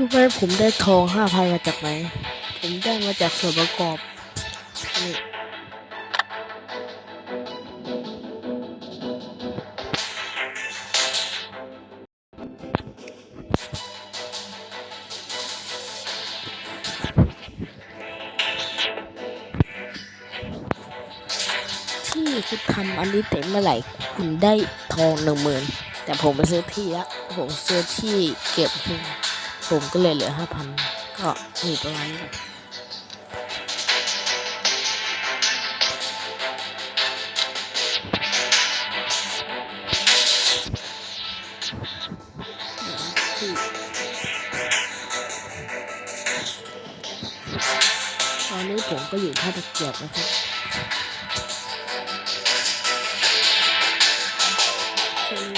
รู้ไหมผมได้ทองห้าพันมาจากไหน ผมได้มาจากส่วนประกอบนี่ที่คุณทำอันนี้เต็มเมื่อไหร่ คุณได้ทองหนึ่งหมื่นแต่ผมไปซื้อที่ล้วผมซื้อที่เก็บทุน ผมก็เลยเหลือห้าพันก็มีประมาณนี้แหละที่ตอนนี้ผมก็อยู่ท่าตะเกียบนะครับช่วงนี้